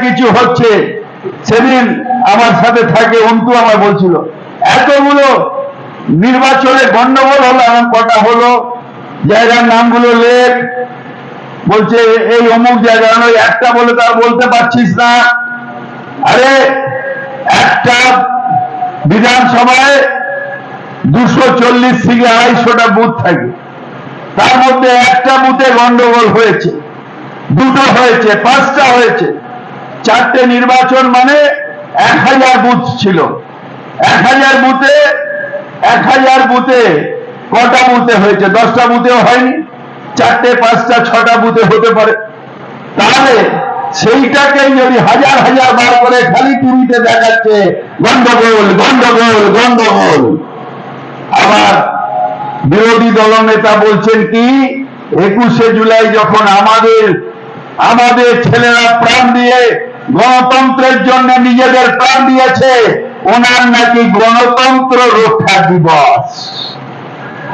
কিছু হচ্ছে, সেদিন আমার সাথে থাকে অন্তু আমার বলছিল, এতগুলো নির্বাচনে গন্ডগোল হলো এমন কটা হলো? জায়গার নামগুলো লেখ। বলছে, এই অমুক জায়গা নয় একটা বলে তার বলতে পারছিস না। আরে, একটা বিধানসভায় দুশো চল্লিশ থেকে আড়াইশোটা বুথ থাকে। তার মধ্যে একটা বুথে গন্ডগোল হয়েছে। দুটো হয়েছে, পাঁচটা হয়েছে। চারটে নির্বাচন মানে এক হাজার বুথ ছিল। এক হাজার বুথে, এক হাজার বুথে কটা বুথে হয়েছে? দশটা বুথেও হয়নি। চারটে, পাঁচটা, ছটা বুথে হতে পারে। তাহলে সেইটাকে যদি হাজার হাজার বার করে খালি টিভিতে দেখাচ্ছে, গন্ডগোল গন্ডগোল গন্ডগোল। আবার বিরোধী দলনেতা বলছেন কি, একুশে জুলাই যখন আমাদের আমাদের ছেলেরা প্রাণ দিয়ে গণতন্ত্রের জন্য নিজেদের প্রাণ দিয়েছে, ওনার নাকি গণতন্ত্র রক্ষা দিবস।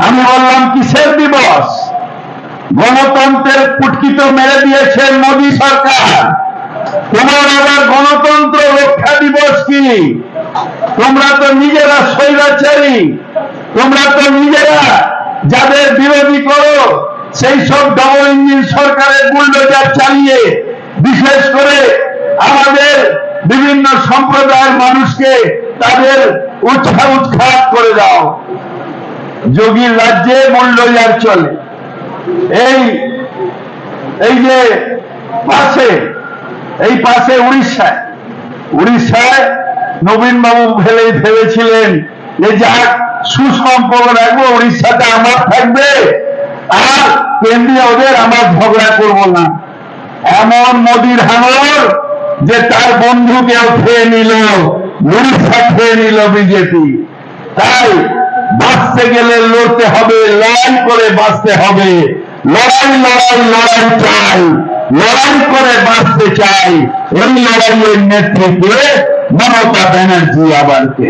আমি বললাম, কিসের দিবস? গণতন্ত্রের পুটকিত মেরে দিয়েছে মোদী সরকার। তোমার আবার গণতন্ত্র রক্ষা দিবস কি? তোমরা তো নিজেরা স্বৈরাচারী, তোমরা তো নিজেরা যাদের বিরোধী করো, সেই সব ডবল ইঞ্জিন সরকারের বুলডোজার চালিয়ে, বিশেষ করে আমাদের বিভিন্ন সম্প্রদায়ের মানুষকে তাদের উৎসাহ উৎখাত করে দাও। যোগীর রাজ্যে বুলডোজার চলে। এই এই যে পাশে, এই পাশে উড়িষ্যায় উড়িষ্যায় নবীন বাবু ফেলে ভেবেছিলেন যে যাক, সুসম্পর্ক রাখব, উড়িষ্যাতে আমার থাকবে, আর কেন্দ্রীয় ওদের আমার ঝগড়া করব না। এমন মোদির হাঙর যে তার বন্ধুকেও খেয়ে নিল উড়িষ্যা খেয়ে নিল বিজেপি। তাই বাঁচতে গেলে লড়তে হবে, লড়াই করে বাঁচতে হবে। লড়াই লড়াই লড়াই চাই, লড়াই করে বাঁচতে চাই। এই লড়াইয়ের নেতৃত্বে মমতা ব্যানার্জি আবারকে